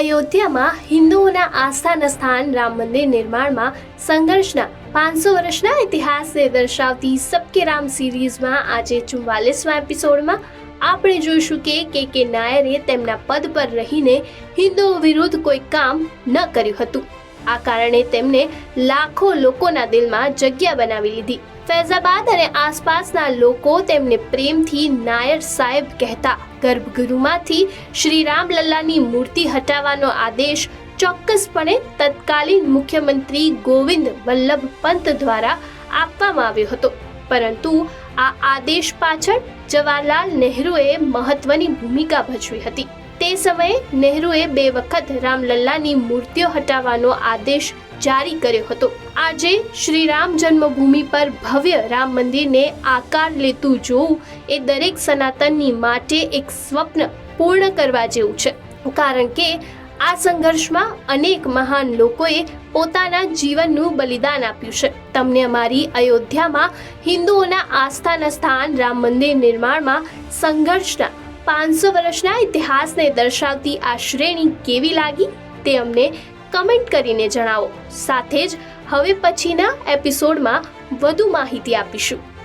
અયોધ્યામાં હિન્દુઓના આસ્થાના સ્થાન રામ મંદિર નિર્માણમાં સંઘર્ષના પાંચસો વર્ષના ઇતિહાસને દર્શાવતી સબકે રામ સિરીઝમાં આજે ચુમ્વાલીસમાં એપિસોડમાં આપણે જોઈશું કે કે કે નાયરે તેમના પદ પર રહીને હિન્દુઓ વિરુદ્ધ કોઈ કામ ન કર્યું હતું. આ કારણે તેમને લાખો લોકોના દિલમાં જગ્યા બનાવી લીધી. ફૈઝાબાદ અને આસપાસના લોકો તેમને પ્રેમથી નાયર સાહેબ કહેતા. ગર્ભગૃહમાંથી શ્રી રામલલ્લાની મૂર્તિ હટાવવાનો આદેશ ચોક્કસપણે તત્કાલીન મુખ્યમંત્રી ગોવિંદ વલ્લભ પંત દ્વારા આપવામાં આવ્યો હતો. પરંતુ આ આદેશ પાછળ જવાહરલાલ નહેરુએ મહત્વની ભૂમિકા ભજવી હતી. તે સમયે નહેરુએ બે વખત રામલલ્લાની મૂર્તિઓ હટાવવાનો આદેશ જારી કર્યો હતો. આજે શ્રી રામ જન્મભૂમિ પર ભવ્ય રામ મંદિરને આકાર લેતું જોવું એ દરેક સનાતનની માટે એક સ્વપ્ન પૂર્ણ કરવા જેવું છે. કારણ કે આ સંઘર્ષમાં અનેક મહાન લોકોએ પોતાના જીવનનું બલિદાન આપ્યું છે. તમને અમારી અયોધ્યામાં હિન્દુઓના આસ્થાના સ્થાન રામ મંદિર નિર્માણમાં સંઘર્ષના પાંચસો વર્ષના ઇતિહાસને દર્શાવતી આ શ્રેણી કેવી લાગી તે અમને કમેન્ટ કરીને જણાવો. સાથે જ હવે પછીના એપિસોડમાં વધુ માહિતી આપીશું.